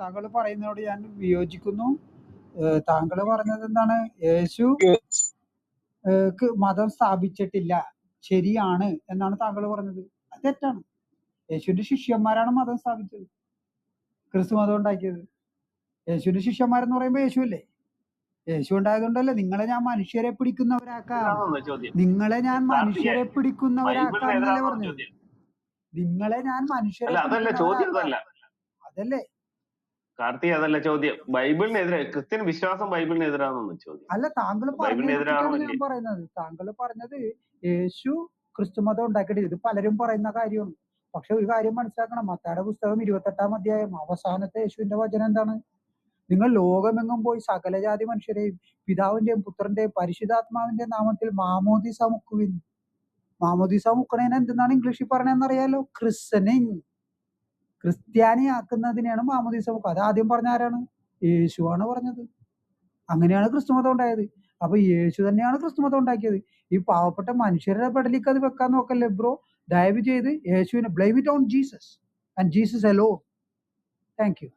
താങ്കൾ പറയുന്നതോട് ഞാൻ വിയോജിക്കുന്നു. താങ്കൾ പറഞ്ഞത് എന്താണ്? യേശു മതം സ്ഥാപിച്ചിട്ടില്ല. ശരിയാണ് എന്നാണ് താങ്കൾ പറഞ്ഞത്. അത് തെറ്റാണ്. യേശുവിന്റെ ശിഷ്യന്മാരാണ് മതം സ്ഥാപിച്ചത്. ക്രിസ്തു മതം ഉണ്ടാക്കിയത്. യേശുവിന്റെ ശിഷ്യന്മാരെന്ന് പറയുമ്പോൾ യേശു അല്ലേ? യേശു ഉണ്ടായതുകൊണ്ടല്ലേ നിങ്ങളെ ഞാൻ മനുഷ്യരെ പിടിക്കുന്നവരാക്കാം. നിങ്ങളെ ഞാൻ മനുഷ്യരെ പിടിക്കുന്നവരാക്കാം എന്നല്ലേ പറഞ്ഞത്? നിങ്ങളെ ഞാൻ മനുഷ്യരെ അതല്ലേ അതല്ല. പിടിക്കുന്നവരാക്കാം അതല്ല ചോദ്യം. ബൈബിളിനെതിരെ ക്രിസ്ത്യൻ വിശ്വാസം ബൈബിളിനെതിരാണെന്ന് ചോദ്യം. അല്ല താങ്കൾ ബൈബിളിനെതിരാണോ ഞാൻ പറയുന്നത്. താങ്കൾ പറഞ്ഞത് യേശു ക്രിസ്തുമതം ഉണ്ടാക്കിയിട്ട് ഇത് പലരും പറയുന്ന കാര്യമാണ്. പക്ഷെ ഒരു കാര്യം മനസ്സിലാക്കണം. മത്തായുടെ പുസ്തകം ഇരുപത്തെട്ടാം അധ്യായം അവസാനത്തെ യേശുവിന്റെ വചനം എന്താണ്? നിങ്ങൾ ലോകമെങ്ങും പോയി സകല ജാതി മനുഷ്യരെയും പിതാവിന്റെയും പുത്രന്റെയും പരിശുദ്ധാത്മാവിന്റെയും നാമത്തിൽ മാമോദിസ മുക്കുവിൻ. മാമോദിസ മുക്കണേന് എന്തെന്നാണ് ഇംഗ്ലീഷിൽ പറഞ്ഞതെന്നറിയാലോ? അറിയാലോ ക്രിസ്തനിങ് ക്രിസ്ത്യാനിയാക്കുന്നതിനെയാണ് മാമോദീസ മുക്കുക അത് ആദ്യം പറഞ്ഞ ആരാണ്? യേശുവാണ് പറഞ്ഞത്. അങ്ങനെയാണ് ക്രിസ്തുമതം ഉണ്ടായത്. അപ്പൊ യേശു തന്നെയാണ് ക്രിസ്തുമതം ഉണ്ടാക്കിയത്. ഈ പാവപ്പെട്ട മനുഷ്യരുടെ പെടലിക്ക് അത് വെക്കാൻ നോക്കല്ലേ ബ്രോ? ദയവ് ചെയ്ത് യേശുവിനെ blame it on Jesus and Jesus alone thank you